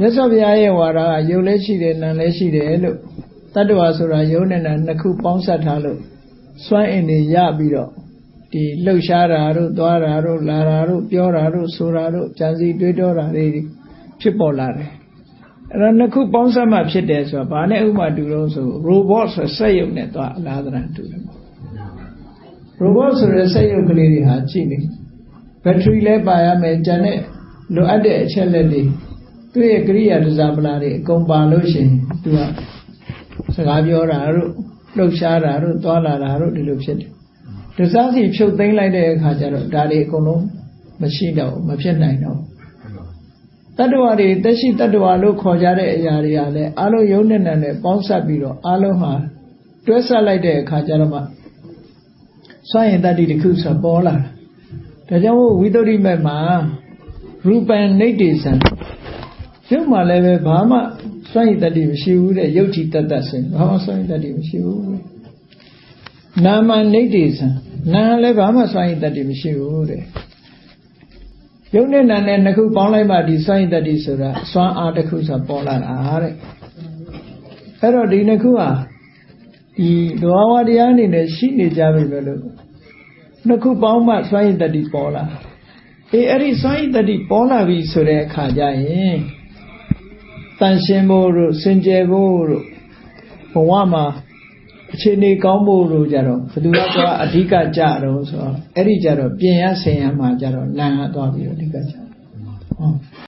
မြတ်စွာဘုရားရဲ့ဝါဒကယုတ်လည်းရှိတယ်နာလည်းရှိတယ်လို့တတ္တဝါဆိုတာယုတ်နဲ့နာနှစ်ခုပေါင်းစပ်ထားလို့စွမ်းအင်တွေရပြီးတော့ဒီလှုပ်ရှားတာတို့သွားတာတို့လာတာတို့ပြောတာတို့ဆိုတာတို့ကြံစည်တွေးတောတာတွေဖြစ်ပေါ်လာတယ်အဲ့တော့နှစ်ခုပေါင်းစပ်မှဖြစ်တယ်ဆိုတာဘာနဲ့ဥပမာတူလို့ဆို robot ဆိုစက်ရုပ်နဲ့သွားအလားတရာတူတယ်ပေါ့ robot ဆိုတဲ့စက်ရုပ်ကလေးတွေဟာကြည့်နေဘက်ထရီလဲပါရမယ်ဂျန်တဲ့လိုအပ်တဲ့အချက်လက်တွေ သူ့ရဲ့ကရိယာဒဇာပလာတွေအကုန်ပါလို့ရှိရင်သူကစကားပြောတာတို့လှုပ်ရှားတာတို့သွားလာတာတို့ဒီလိုဖြစ်တယ်ဒဇာစီဖြုတ်သိမ်းလိုက်တဲ့အခါကျတော့ဒါတွေအကုန်လုံးမရှိတော့ဘူးမဖြစ်နိုင်တော့ဘူးတတ္တဝါတွေတက်ရှိတတ္တဝါလို့ခေါ်ကြတဲ့အရာတွေကလည်းအလုံးယုံနဲ့နဲ့ပေါင်းစပ်ပြီးတော့အလုံးဟာတွဲဆက်လိုက်တဲ့အခါကျတော့မှစွန့်ရင်တတ္တိတစ်ခုဆိုပေါ်လာတာဒါကြောင့်မို့ဝိသုဒ္ဓိမက်မှာရူပံနေတ္တိဆံ ရုပ်မှာလည်းပဲဘာမှစွန့်ရင်တတ္တိမရှိဘူးတဲ့ယုတ်တိတတ္တဆင်ဘာမှစွန့်ရင်တတ္တိမရှိဘူးတဲ့နာမနေတ္တိဆံနာလည်းဘာမှစွန့်ရင်တတ္တိမရှိဘူးတဲ့ယုတ်နဲ့နာနဲ့နှစ်ခုပေါင်းလိုက်မှဒီစွန့်ရင်တတ္တိဆိုတာစွမ်းအားတစ်ခုဆိုပေါ်လာတာတဲ့အဲ့တော့ဒီနှစ်ခုဟာဒီလောဘတရားအနေနဲ့ရှိနေကြပြီပဲလို့နှစ်ခုပေါင်းမှစွမ်းရင်တတိပေါ်လာအေးအဲ့ဒီစွမ်းရင်တတိပေါ်လာပြီဆိုတဲ့အခါကျရင် တန်ရှင်းဖို့တို့စင်ကြယ်ဖို့တို့ဘဝမှာအခြေအနေကောင်းဖို့တို့ကြတော့ဘယ်သူကအဓိကကြတော့ဆိုတော့အဲ့ဒီကြတော့ပြင်ရဆင်ရမှာကြတော့နာသွားပြီးတော့အဓိကကြဟုတ်